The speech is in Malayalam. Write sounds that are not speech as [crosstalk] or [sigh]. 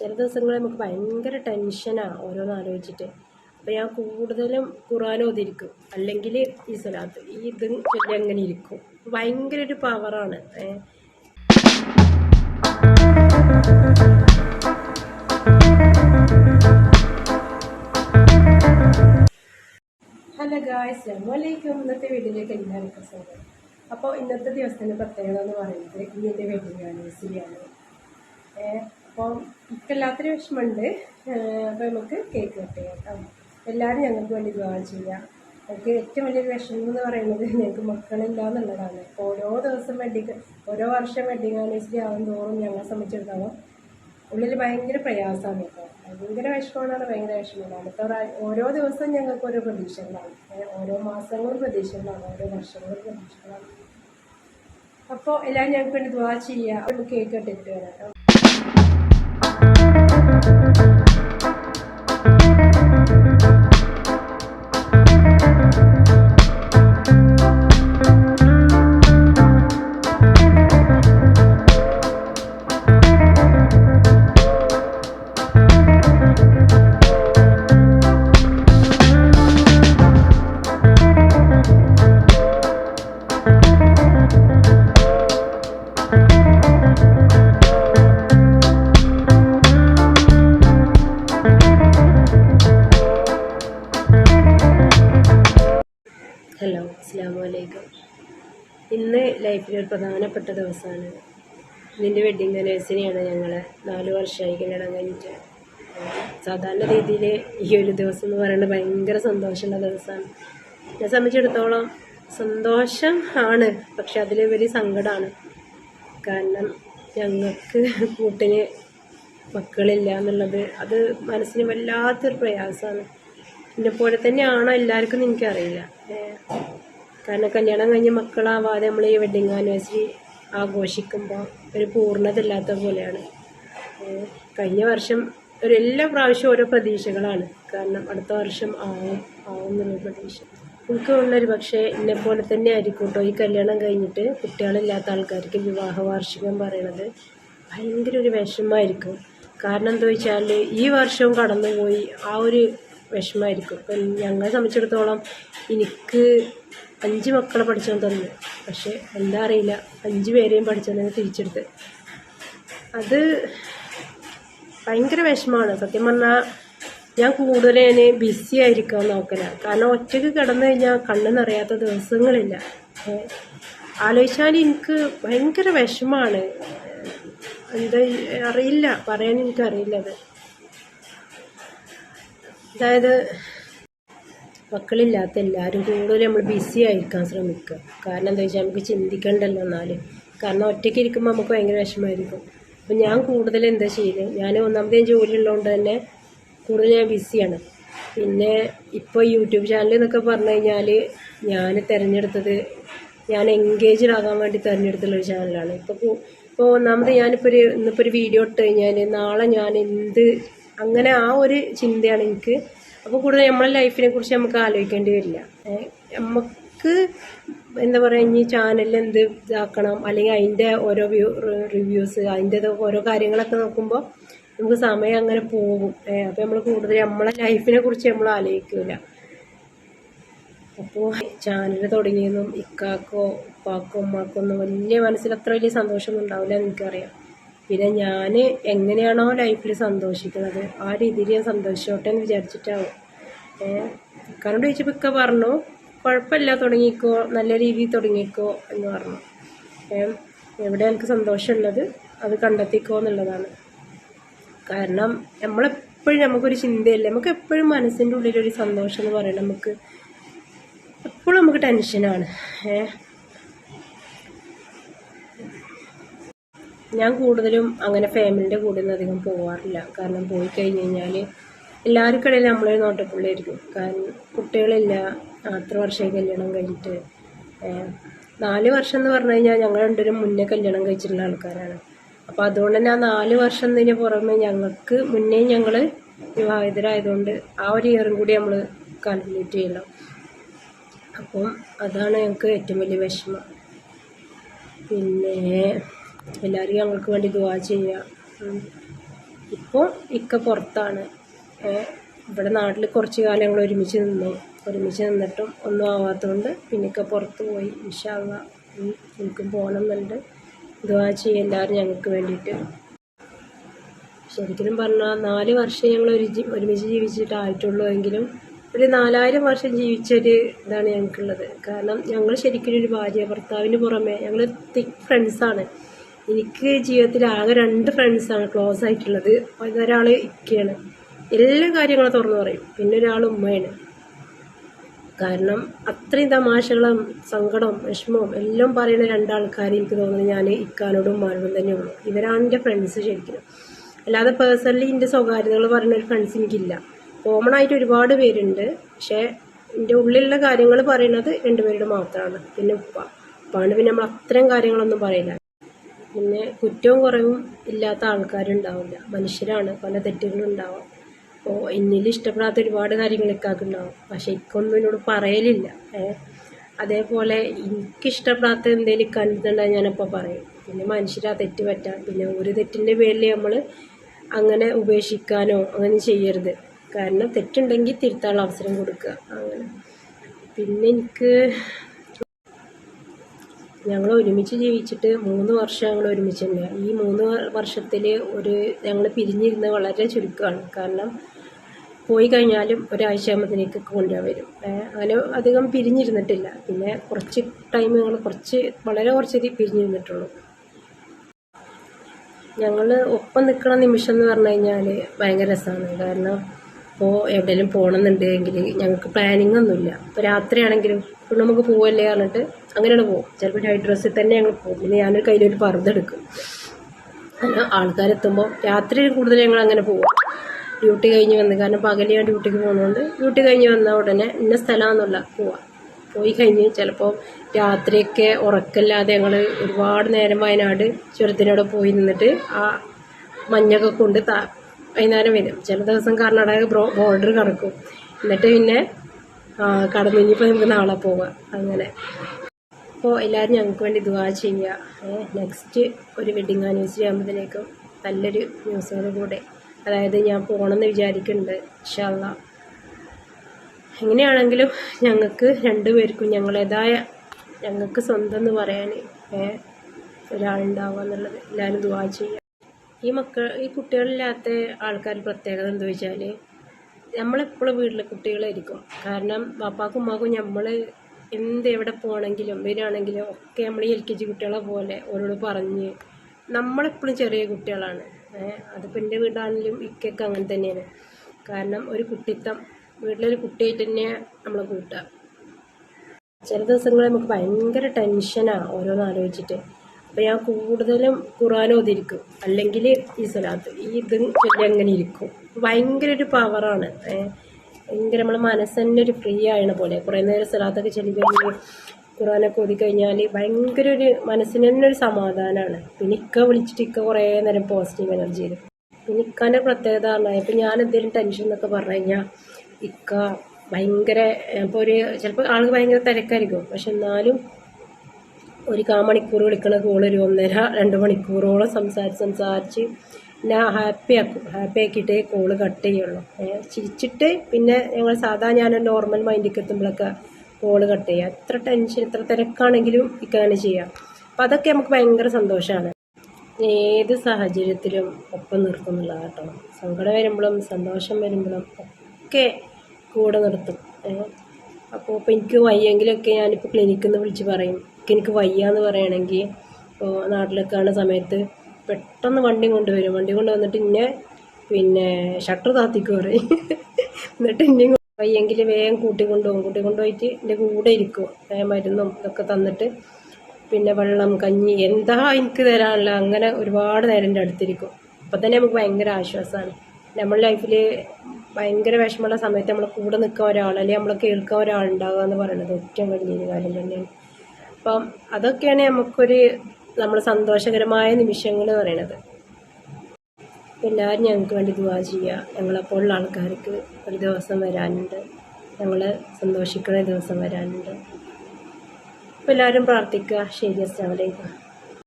ചില ദിവസങ്ങളിൽ നമുക്ക് ഭയങ്കര ടെൻഷനാണ് ഓരോന്ന് ആലോചിച്ചിട്ട്. അപ്പോൾ ഞാൻ കൂടുതലും ഖുറാനോ ഓതിരിക്കും. അല്ലെങ്കിൽ ഈ സ്ഥലത്ത് ഈ ഇതും ചൊല്ലി അങ്ങനെ ഇരിക്കും. ഭയങ്കര ഒരു പവറാണ് ഹലോ ഗായ് അസ്ലാമലൈക്കും ഇന്നത്തെ വീഡിയോയിലേക്ക് എല്ലാവർക്കും സ്വാഗതം. അപ്പോൾ ഇന്നത്തെ ദിവസത്തിന്റെ പ്രത്യേകത എന്ന് പറയുന്നത് ഇനി എന്റെ വെഡിങ് ആനിവേഴ്സറിയാണ് അപ്പോൾ എല്ലാത്തിനും വിഷമമുണ്ട്. അപ്പോൾ നമുക്ക് കേക്ക് കട്ട് കേട്ടോ. എല്ലാവരും ഞങ്ങൾക്ക് വേണ്ടി വിവാഹം ചെയ്യാം. നമുക്ക് ഏറ്റവും വലിയൊരു വിഷമം എന്ന് പറയുന്നത് ഞങ്ങൾക്ക് മക്കളില്ല എന്നുള്ളതാണ്. ഓരോ ദിവസം വെഡിങ് ഓരോ വർഷം വെഡിങ് ആനിവേഴ്സറി ആകും തോറും ഞങ്ങളെ സംബന്ധിച്ചിടത്തോളം ഉള്ളിൽ ഭയങ്കര പ്രയാസമാണ് കേട്ടോ. ഭയങ്കര വിഷമമാണ് ഭയങ്കര വിഷമമാണ്. അടുത്ത ഓരോ ദിവസവും ഞങ്ങൾക്ക് ഓരോ പ്രതീക്ഷകളാണ്. ഓരോ മാസങ്ങളും പ്രതീക്ഷകളാണ്. ഓരോ വർഷങ്ങളും പ്രതീക്ഷകളാണ്. അപ്പോൾ എല്ലാവരും ഞങ്ങൾക്ക് വേണ്ടി ദ്വാ ചെയ്യുക കേക്ക് കേട്ടിട്ട് വരാം ഹലോ അസ്സാം വലൈക്കും ഇന്ന് ലൈഫിൽ ഒരു പ്രധാനപ്പെട്ട ദിവസമാണ്. നിന്റെ വെഡ്ഡിങ് ആനിവേഴ്സറിയാണ് ഞങ്ങൾ നാല് വർഷമായി കല്യാണം കഴിഞ്ഞിട്ട്. സാധാരണ രീതിയിൽ ഈ ഒരു ദിവസം എന്ന് പറയുന്നത് ഭയങ്കര സന്തോഷമുള്ള ദിവസമാണ്. എന്നെ സംബന്ധിച്ചിടത്തോളം സന്തോഷം ആണ് പക്ഷെ അതിലുപരി സങ്കടമാണ് കാരണം ഞങ്ങൾക്ക് കൂട്ടിന് മക്കളില്ല എന്നുള്ളത് അത് മനസ്സിന് വല്ലാത്തൊരു പ്രയാസമാണ്. എന്നെ പോലെ തന്നെയാണോ എല്ലാവർക്കും എനിക്കറിയില്ല. കാരണം കല്യാണം കഴിഞ്ഞ് മക്കളാവാതെ നമ്മൾ ഈ വെഡിങ് ആനിവേഴ്സറി ആഘോഷിക്കുമ്പോൾ ഒരു പൂർണത ഇല്ലാത്ത പോലെയാണ്. കഴിഞ്ഞ വർഷം ഒരു എല്ലാ പ്രാവശ്യവും ഓരോ പ്രതീക്ഷകളാണ്. കാരണം അടുത്ത വർഷം ആവും ആവും എന്നുള്ള പ്രതീക്ഷ. എനിക്ക് ഉള്ളൊരു പക്ഷേ എന്നെ പോലെ തന്നെ ആയിരിക്കും ഈ കല്യാണം കഴിഞ്ഞിട്ട് കുട്ടികളില്ലാത്ത ആൾക്കാർക്ക് വിവാഹ വാർഷികം പറയണത് ഭയങ്കര ഒരു വിഷമമായിരിക്കും. കാരണം എന്താ വെച്ചാൽ ഈ വർഷവും കടന്നുപോയി ആ ഒരു വിഷമമായിരിക്കും. ഇപ്പം ഞങ്ങളെ സംബന്ധിച്ചിടത്തോളം എനിക്ക് അഞ്ച് മക്കളെ പഠിച്ചു തന്നു പക്ഷേ എന്താ അറിയില്ല. അഞ്ച് പേരെയും പഠിച്ചു തന്നെ തിരിച്ചെടുത്ത്. അത് ഭയങ്കര വിഷമമാണ്. സത്യം പറഞ്ഞാൽ ഞാൻ കൂടുതൽ ഞാൻ ബിസി ആയിരിക്കാൻ നോക്കില്ല കാരണം ഒറ്റയ്ക്ക് കിടന്നു കഴിഞ്ഞാൽ കണ്ണെന്നറിയാത്ത നിറയാത്ത ദിവസങ്ങളില്ല. ആലോചിച്ചാൽ എനിക്ക് ഭയങ്കര വിഷമമാണ്. എന്താ അറിയില്ല. പറയാൻ എനിക്കറിയില്ല അത്. അതായത് മക്കളില്ലാത്ത എല്ലാവരും കൂടുതൽ നമ്മൾ ബിസി ആയിരിക്കാൻ ശ്രമിക്കുക. കാരണം എന്താ വെച്ചാൽ നമുക്ക് ചിന്തിക്കണ്ടല്ലോ എന്നാൽ കാരണം ഒറ്റയ്ക്ക് ഇരിക്കുമ്പോൾ നമുക്ക് ഭയങ്കര വിഷമമായിരിക്കും അപ്പം ഞാൻ കൂടുതൽ എന്താ ചെയ്ത് ഞാൻ ഒന്നാമത് ജോലി ഉള്ളതുകൊണ്ട് തന്നെ കൂടുതൽ ഞാൻ ബിസിയാണ് പിന്നെ ഇപ്പോൾ യൂട്യൂബ് ചാനൽ എന്നൊക്കെ പറഞ്ഞു കഴിഞ്ഞാൽ ഞാൻ തിരഞ്ഞെടുത്തത് ഞാൻ എൻഗേജ്ഡ് ആകാൻ വേണ്ടി തിരഞ്ഞെടുത്തുള്ളൊരു ചാനലാണ് ഇപ്പോൾ ഇപ്പോൾ ഒന്നാമത് ഞാനിപ്പോൾ ഒരു ഇന്നിപ്പോൾ ഒരു വീഡിയോ ഇട്ട് കഴിഞ്ഞാൽ നാളെ ഞാൻ എന്ത് അങ്ങനെ ആ ഒരു ചിന്തയാണ് എനിക്ക്. അപ്പോൾ കൂടുതൽ നമ്മളെ ലൈഫിനെ കുറിച്ച് നമുക്ക് ആലോചിക്കേണ്ടി വരില്ല. നമുക്ക് എന്താ പറയുക ഇനി ചാനലിൽ എന്ത് ഇതാക്കണം അല്ലെങ്കിൽ അതിന്റെ ഓരോ വ്യൂ റിവ്യൂസ് അതിന്റെ ഓരോ കാര്യങ്ങളൊക്കെ നോക്കുമ്പോൾ നമുക്ക് സമയം അങ്ങനെ പോകും. അപ്പോൾ നമ്മൾ കൂടുതൽ നമ്മളെ ലൈഫിനെ കുറിച്ച് നമ്മൾ ആലോചിക്കില്ല അപ്പോൾ ചാനൽ തുടങ്ങിയതും ഇക്കാക്കോ ഉപ്പാക്കോ ഉമ്മാക്കോ ഒന്നും വലിയ മനസ്സിൽ അത്ര വലിയ സന്തോഷമൊന്നും ഉണ്ടാവില്ല എനിക്കറിയാം. പിന്നെ ഞാൻ എങ്ങനെയാണോ ലൈഫിൽ സന്തോഷിക്കുന്നത്. ആ രീതിയിൽ ഞാൻ സന്തോഷിച്ചോട്ടെ എന്ന് വിചാരിച്ചിട്ടാവും. കാരണം ചോദിച്ചപ്പോൾ ഇക്ക പറഞ്ഞു കുഴപ്പമില്ല തുടങ്ങിക്കോ നല്ല രീതിയിൽ തുടങ്ങിക്കോ എന്ന് പറഞ്ഞു. ഏഹ് എവിടെ എനിക്ക് സന്തോഷമുള്ളത്? അത് കണ്ടെത്തിക്കോ എന്നുള്ളതാണ്. കാരണം നമ്മളെപ്പോഴും നമുക്കൊരു ചിന്തയില്ല? നമുക്ക് എപ്പോഴും മനസ്സിന്റെ ഉള്ളിലൊരു സന്തോഷം എന്ന് പറയുന്നത് നമുക്ക് എപ്പോഴും നമുക്ക് ടെൻഷനാണ്. ഏ ഞാൻ കൂടുതലും അങ്ങനെ ഫാമിലിന്റെ കൂടെ ഒന്നും അധികം പോകാറില്ല കാരണം പോയി കഴിഞ്ഞ് കഴിഞ്ഞാൽ എല്ലാവർക്കിടയിൽ നമ്മളൊരു നോട്ടപ്പുള്ളായിരിക്കും കാരണം കുട്ടികളില്ല. അത്ര വർഷമായി കല്യാണം കഴിഞ്ഞിട്ട്. നാല് വർഷം എന്ന് പറഞ്ഞു കഴിഞ്ഞാൽ ഞങ്ങൾ രണ്ടുപേരും മുന്നേ കല്യാണം കഴിച്ചിട്ടുള്ള ആൾക്കാരാണ്. അപ്പോൾ അതുകൊണ്ട് തന്നെ ആ നാല് വർഷം തന്നെ പുറമെ ഞങ്ങൾക്ക് മുന്നേ ഞങ്ങൾ വിവാഹിതരായതുകൊണ്ട് ആ ഒരു ഇയറും കൂടി നമ്മൾ കാൽക്കുലേറ്റ് ചെയ്യണം. അപ്പം അതാണ് ഞങ്ങൾക്ക് ഏറ്റവും വലിയ വിഷമം. പിന്നെ എല്ലാവരും ഞങ്ങൾക്ക് വേണ്ടി ദുവാ ചെയ്യുക. ഇപ്പോൾ ഇക്ക പുറത്താണ്. അപ്പോൾ ഇവിടെ നാട്ടിൽ കുറച്ച് കാലം ഞങ്ങൾ ഒരുമിച്ച് നിന്നു. ഒരുമിച്ച് നിന്നിട്ടും ഒന്നും ആവാത്തതുകൊണ്ട് പിന്നെ ഇക്ക പുറത്ത് പോയി. ഇൻഷാല്ല എനിക്കും പോകണം എന്നുണ്ട് ദുവാ ചെയ്യും എല്ലാവരും ഞങ്ങൾക്ക് വേണ്ടിയിട്ട്. ശരിക്കും പറഞ്ഞാൽ നാല് വർഷം ഞങ്ങൾ ഒരു ഒരുമിച്ച് ജീവിച്ചിട്ടായിട്ടുള്ളൂ എങ്കിലും ഒരു നാലായിരം വർഷം ജീവിച്ചൊരു ഇതാണ് ഞങ്ങൾക്കുള്ളത്. കാരണം ഞങ്ങൾ ശരിക്കും ഒരു ഭാര്യ ഭർത്താവിന് പുറമെ ഞങ്ങൾ തിക് ഫ്രണ്ട്സാണ് എനിക്ക് ജീവിതത്തിൽ ആകെ രണ്ട് ഫ്രണ്ട്സാണ് ക്ലോസ് ആയിട്ടുള്ളത്. ഒരാൾ ഇക്കയാണ്. എല്ലാ കാര്യങ്ങളും തുറന്നു പറയും. പിന്നെ ഒരാൾ ഉമ്മയാണ്. കാരണം അത്രയും തമാശകളും സങ്കടവും വിഷമവും എല്ലാം പറയുന്ന രണ്ടാൾക്കാർ എനിക്ക് തോന്നുന്നത് ഞാൻ ഇക്കാനോടും ഉമ്മാനോടും തന്നെ ഉള്ളൂ. ഇവരാണ് എന്റെ ഫ്രണ്ട്സ് ശരിക്കും. അല്ലാതെ പേഴ്സണലി എന്റെ സ്വകാര്യതകൾ പറയുന്ന ഒരു ഫ്രണ്ട്സ് എനിക്കില്ല. കോമൺ ആയിട്ട് ഒരുപാട് പേരുണ്ട്. പക്ഷേ എന്റെ ഉള്ളിലുള്ള കാര്യങ്ങൾ പറയുന്നത് രണ്ടുപേരുടെ മാത്രമാണ് പിന്നെ ഉപ്പ. ഉപ്പാണ് പിന്നെ നമ്മൾ അത്രയും കാര്യങ്ങളൊന്നും പറയില്ല. പിന്നെ കുറ്റവും കുറവും ഇല്ലാത്ത ആൾക്കാരുണ്ടാവില്ല. മനുഷ്യരാണ് പല തെറ്റുകളും ഉണ്ടാവാം. അപ്പോൾ എന്നിൽ ഇഷ്ടപ്പെടാത്ത ഒരുപാട് കാര്യങ്ങൾ ഇക്കാക്കുണ്ടാവും പക്ഷെ ഇക്കൊന്നും എന്നോട് പറയലില്ല. അതേപോലെ എനിക്കിഷ്ടപ്പെടാത്ത എന്തെങ്കിലും കണ്ടിട്ടുണ്ടെങ്കിൽ ഞാനപ്പോൾ പറയും. പിന്നെ മനുഷ്യരാ തെറ്റ് പറ്റാം. പിന്നെ ഒരു തെറ്റിന്റെ പേരിൽ നമ്മൾ അങ്ങനെ ഉപേക്ഷിക്കാനോ അങ്ങനെ ചെയ്യരുത്. കാരണം തെറ്റുണ്ടെങ്കിൽ തിരുത്താനുള്ള അവസരം കൊടുക്കുക. അങ്ങനെ. പിന്നെ എനിക്ക് ഞങ്ങൾ ഒരുമിച്ച് ജീവിച്ചിട്ട് മൂന്ന് വർഷം ഞങ്ങൾ ഒരുമിച്ചുണ്ട്. ഈ മൂന്ന് വർഷത്തിൽ ഒരു ഞങ്ങൾ പിരിഞ്ഞിരുന്ന് വളരെ ചുരുക്കമാണ്. കാരണം പോയി കഴിഞ്ഞാലും ഒരാഴ്ച ആകുമ്പോഴത്തേക്ക് കൊണ്ടുവരാൻ വരും. അങ്ങനെ അധികം പിരിഞ്ഞിരുന്നിട്ടില്ല. പിന്നെ കുറച്ച് ടൈം ഞങ്ങൾ കുറച്ച് വളരെ കുറച്ച് പിരിഞ്ഞിരുന്നിട്ടുള്ളൂ. ഞങ്ങൾ ഒപ്പം നിൽക്കുന്ന നിമിഷം എന്ന് പറഞ്ഞു കഴിഞ്ഞാൽ ഭയങ്കര രസമാണ് കാരണം ഇപ്പോൾ എവിടെയെങ്കിലും പോകണമെന്നുണ്ടെങ്കിൽ ഞങ്ങൾക്ക് പ്ലാനിങ് ഒന്നുമില്ല. ഇപ്പോൾ രാത്രിയാണെങ്കിലും ഇപ്പോൾ നമുക്ക് പോവല്ലേ പറഞ്ഞിട്ട് അങ്ങനെയാണ് പോകും ചിലപ്പോൾ നൈറ്റ് ഡ്രസ്സിൽ തന്നെ ഞങ്ങൾ പോകും പിന്നെ ഞാനൊരു കയ്യിലൊരു പറുതെടുക്കും അങ്ങനെ ആൾക്കാരെത്തുമ്പോൾ രാത്രി കൂടുതൽ ഞങ്ങൾ അങ്ങനെ പോകും ഡ്യൂട്ടി കഴിഞ്ഞ് വന്ന് കാരണം പകൽ ഞാൻ ഡ്യൂട്ടിക്ക് പോകുന്നതുകൊണ്ട് ഡ്യൂട്ടി കഴിഞ്ഞ് വന്ന ഉടനെ ഇന്ന സ്ഥലമാണെന്നുള്ള പോവാം. പോയി കഴിഞ്ഞ് ചിലപ്പോൾ രാത്രിയൊക്കെ ഉറക്കമില്ലാതെ ഞങ്ങൾ ഒരുപാട് നേരം വയനാട് ചുരത്തിനവിടെ പോയി നിന്നിട്ട് ആ മഞ്ഞൊക്കെ കൊണ്ട് വൈകുന്നേരം വരും. ചില ദിവസം കർണാടക ബോർഡർ കടക്കും എന്നിട്ട് പിന്നെ കടന്നു ഇനിയിപ്പോൾ നമുക്ക് നാളെ പോവാം. അങ്ങനെ. അപ്പോൾ എല്ലാവരും ഞങ്ങൾക്ക് വേണ്ടി ദുവാ ചെയ്യുക നെക്സ്റ്റ് ഒരു വെഡിങ് ആനിവേഴ്സറി ആകുമ്പോഴത്തേക്കും നല്ലൊരു ന്യൂസോട് കൂടെ. അതായത് ഞാൻ പോകണമെന്ന് വിചാരിക്കുന്നുണ്ട് ഇൻഷാല്ല എങ്ങനെയാണെങ്കിലും ഞങ്ങൾക്ക് രണ്ടുപേർക്കും ഞങ്ങളേതായ ഞങ്ങൾക്ക് സ്വന്തം എന്ന് പറയാൻ ഒരാളുണ്ടാവുക എന്നുള്ളത് എല്ലാവരും ദുവാ ചെയ്യുക ഈ മക്കൾ ഈ കുട്ടികളില്ലാത്ത ആൾക്കാർ പ്രത്യേകത എന്താ വെച്ചാൽ നമ്മളെപ്പോഴും വീട്ടിലെ കുട്ടികളായിരിക്കും. കാരണം പാപ്പാക്കും ഉമ്മാക്കും നമ്മൾ എന്ത് എവിടെ പോകണമെങ്കിലും വരികയാണെങ്കിലും ഒക്കെ നമ്മൾ എൽ കെ ജി കുട്ടികളെ പോലെ ഓരോട് പറഞ്ഞ് നമ്മളെപ്പോഴും ചെറിയ കുട്ടികളാണ്. അതിപ്പോൾ എന്റെ വീടാണെങ്കിലും ഇക്കൊക്കെ അങ്ങനെ തന്നെയാണ്. കാരണം ഒരു കുട്ടിത്തം വീട്ടിലൊരു കുട്ടിയായിട്ട് തന്നെയാണ് നമ്മളെ കൂട്ടുക. ചില ദിവസങ്ങളിൽ നമുക്ക് ഭയങ്കര ടെൻഷനാണ് ഓരോന്ന് ആലോചിച്ചിട്ട്. അപ്പോൾ ഞാൻ കൂടുതലും ഖുർആൻ ഓതിരിക്കും. അല്ലെങ്കിൽ ഈ സ്വലാത്ത്. ഈ ഇത് ചൊല്ലി അങ്ങനെ ഇരിക്കും. ഭയങ്കര ഒരു പവറാണ് ഭയങ്കര നമ്മളെ മനസ്സ് തന്നെ ഒരു ഫ്രീ ആയണ പോലെ. കുറേ നേരം സ്വലാത്തൊക്കെ ചൊല്ലി കഴിഞ്ഞ് ഖുറാനൊക്കെ ഓതി കഴിഞ്ഞാൽ ഭയങ്കര ഒരു മനസ്സിന് തന്നെ ഒരു സമാധാനമാണ് പിന്നെ ഇക്ക വിളിച്ചിട്ട് ഇക്ക കുറേ നേരം പോസിറ്റീവ് എനർജി തരും പിന്നെ ഇക്കാന്റെ പ്രത്യേകത പറഞ്ഞാൽ ഇപ്പം ഞാൻ എന്തെങ്കിലും ടെൻഷൻ എന്നൊക്കെ പറഞ്ഞു കഴിഞ്ഞാൽ ഇക്ക ഭയങ്കര ഇപ്പോൾ ഒരു ചിലപ്പോൾ ആൾക്ക് ഭയങ്കര തിരക്കായിരിക്കും. പക്ഷെ എന്നാലും ഒരു കാ മണിക്കൂർ വിളിക്കണ കോൾ ഒരു ഒന്നര രണ്ട് മണിക്കൂറോളം സംസാരിച്ച് സംസാരിച്ച് എന്നെ ഹാപ്പി ആക്കും ഹാപ്പി ആക്കിയിട്ടേ കോൾ കട്ട് ചെയ്യുള്ളൂ. ചിരിച്ചിട്ട് പിന്നെ ഞങ്ങൾ സാധാ ഞാൻ നോർമൽ മൈൻഡിലേക്ക് എത്തുമ്പോഴൊക്കെ കോൾ കട്ട് ചെയ്യുക എത്ര ടെൻഷൻ എത്ര തിരക്കാണെങ്കിലും ഇക്കങ്ങനെ ചെയ്യാം. അപ്പം അതൊക്കെ നമുക്ക് ഭയങ്കര സന്തോഷമാണ് ഏത് സാഹചര്യത്തിലും ഒപ്പം നിർത്തുന്നുള്ളത് കേട്ടോ. സങ്കടം വരുമ്പോഴും സന്തോഷം വരുമ്പോഴും ഒക്കെ കൂടെ നിർത്തും. അപ്പോൾ ഇപ്പോൾ എനിക്ക് വയ്യെങ്കിലൊക്കെ ഞാനിപ്പോൾ ക്ലിനിക്കിൽ നിന്ന് വിളിച്ച് പറയും. "എനിക്ക് എനിക്ക് വയ്യ എന്ന് പറയുകയാണെങ്കിൽ നാട്ടിലൊക്കെ ആണ സമയത്ത് പെട്ടെന്ന് വണ്ടി കൊണ്ടുവരും. വണ്ടി കൊണ്ടുവന്നിട്ട് ഇന്നെ പിന്നെ ഷട്ടർ താത്തിക്ക് പറയും. [laughs] എന്നിട്ട് എന്നെ വയ്യെങ്കിൽ വേഗം കൂട്ടിക്കൊണ്ടുപോകും കൂട്ടിക്കൊണ്ടുപോയിട്ട് എന്റെ കൂടെ ഇരിക്കും. മരുന്നും ഇതൊക്കെ തന്നിട്ട് പിന്നെ വെള്ളം കഞ്ഞി എന്താ എനിക്ക് തരാനുള്ള അങ്ങനെ ഒരുപാട് നേരം എന്റെ അടുത്തിരിക്കും. അപ്പം തന്നെ നമുക്ക് ഭയങ്കര ആശ്വാസമാണ് നമ്മൾ ലൈഫിൽ ഭയങ്കര വിഷമമുള്ള സമയത്ത് നമ്മളെ കൂടെ നിൽക്കാൻ ഒരാൾ അല്ലെങ്കിൽ നമ്മളെ കേൾക്കാൻ ഒരാളുണ്ടാകുക എന്ന് പറയുന്നത് ഏറ്റവും വലിയൊരു കാര്യം തന്നെയാണ്. അപ്പം അതൊക്കെയാണ് നമുക്കൊരു നമ്മൾ സന്തോഷകരമായ നിമിഷങ്ങൾ പറയണത്. എല്ലാവരും ഞങ്ങൾക്ക് വേണ്ടി ദുവാ ചെയ്യുക. ഞങ്ങളെപ്പോലുള്ള ആൾക്കാർക്ക് ഒരു ദിവസം വരാനുണ്ട്. ഞങ്ങൾ സന്തോഷിക്കുന്ന ദിവസം വരാനുണ്ട്. അപ്പോൾ എല്ലാവരും പ്രാർത്ഥിക്കുക. ശരി അസ്സാം വലൈക്കും